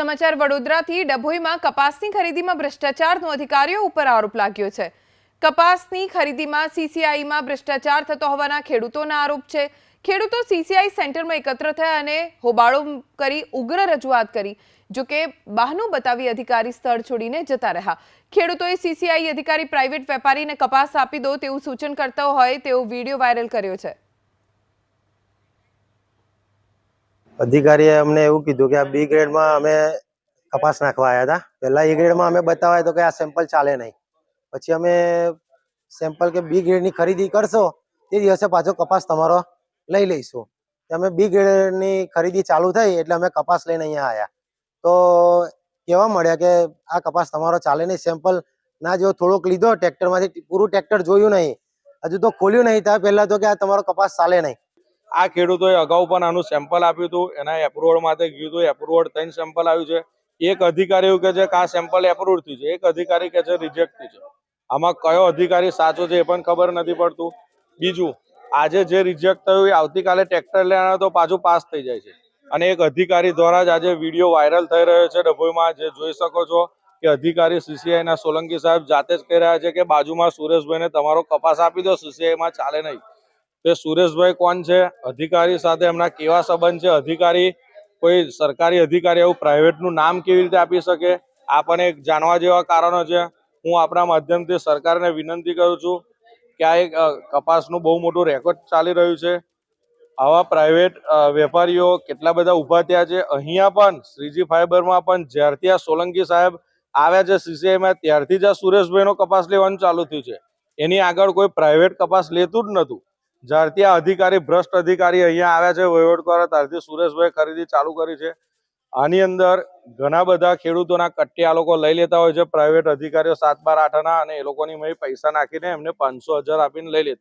સમાચાર વડોદરાથી ડભોઈમાં કપાસની ખરીદીમાં ભ્રષ્ટાચારનો અધિકારીઓ ઉપર આરોપ લાગ્યો છે. કપાસની ખરીદીમાં સીસીઆઈમાં ભ્રષ્ટાચાર થતો હોવાના ખેડૂતોના આરોપ છે. ખેડૂતો સીસીઆઈ સેન્ટરમાં એકત્ર થયા અને હોબાળો કરી ઉગ્ર રજૂઆત કરી જોકે બહાનું બતાવી અધિકારી સ્થળ છોડીને જતા રહ્યા. ખેડૂતોએ સીસીઆઈ અધિકારી પ્રાઇવેટ વેપારીને કપાસ આપી દો તેવું સૂચન કરતો હોય તેવો વીડિયો વાયરલ કર્યો છે. અધિકારીએ અમને એવું કીધું કે આ બી ગ્રેડમાં અમે કપાસ નાખવા આવ્યા હતા. પહેલાં એ ગ્રેડમાં અમે બતાવ્યા તો કે આ સેમ્પલ ચાલે નહીં. પછી અમે સેમ્પલ કે બી ગ્રેડની ખરીદી કરશો તે દિવસે પાછો કપાસ તમારો લઈ લઈશું. અમે બી ગ્રેડની ખરીદી ચાલુ થઈ એટલે અમે કપાસ લઈને અહીંયા આવ્યા તો કહેવા મળ્યા કે આ કપાસ તમારો ચાલે નહીં સેમ્પલ ના જો થોડોક લીધો, ટ્રેક્ટરમાંથી પૂરું ટ્રેક્ટર જોયું નહીં. હજુ તો ખોલ્યું નહીં ત્યાં પહેલાં તો કે આ તમારો કપાસ ચાલે નહીં. આ ખેડૂતોએ અગાઉ પણ આનું સેમ્પલ આપ્યું હતું, એના એપ્રુવડ માટે ગયું હતું એપ્રુવડ ત્રણ સેમ્પલ આવ્યું છે. એક અધિકારી એવું કે છે કે આ સેમ્પલ એપ્રુવડ થયું છે, એક અધિકારી કે છે રિજેક્ટ થયું છે. આમાં કયો અધિકારી સાચો છે એ પણ ખબર નથી પડતું. બીજું, આજે જે રિજેક્ટ થયું એ આવતીકાલે ટ્રેક્ટર લેવાનો તો પાછું પાસ થઈ જાય છે. અને એક અધિકારી દ્વારા જ આજે વીડિયો વાયરલ થઈ રહ્યો છે ડભોઈમાં, જે જોઈ શકો છો કે અધિકારી સીસીઆઈના સોલંકી સાહેબ જાતે જ કહી રહ્યા છે કે બાજુમાં સુરેશભાઈને તમારો કપાસ આપી દો સીસીઆઈમાં ચાલે નહીં. તે સુરેશભાઈ કોણ છે? અધિકારી સાથે એમના કેવા સંબંધ છે? અધિકારી કોઈ સરકારી અધિકારી એવું પ્રાઇવેટનું નામ કેવી રીતે આપી શકે? આ પણ એક જાણવા જેવા કારણો છે. હું આપણા માધ્યમથી સરકારને વિનંતી કરું છું કે આ એક કપાસનું બહુ મોટું રેકોર્ડ ચાલી રહ્યું છે. આવા પ્રાઇવેટ વેપારીઓ કેટલા બધા ઊભા થયા છે. અહીંયા પણ, શ્રીજી ફાઈબરમાં પણ જ્યારથી આ સોલંકી સાહેબ આવ્યા છે સીસીઆઈમાં, ત્યારથી જ આ સુરેશભાઈનો કપાસ લેવાનું ચાલુ થયું છે. એની આગળ કોઈ પ્રાઇવેટ કપાસ લેતું જ નહોતું. જ્યારથી આ અધિકારી, ભ્રષ્ટ અધિકારી અહીંયા આવ્યા છે, વહીવટ દ્વારા ત્યારથી સુરેશભાઈ ખરીદી ચાલુ કરી છે. આની અંદર ઘણા બધા ખેડૂતોના કટ્ટી આ લોકો લઈ લેતા હોય છે. પ્રાઇવેટ અધિકારીઓ સાત બાર આઠના અને એ લોકોની મેં પૈસા નાખીને એમને પાંચસો હજાર આપીને લઈ લેતા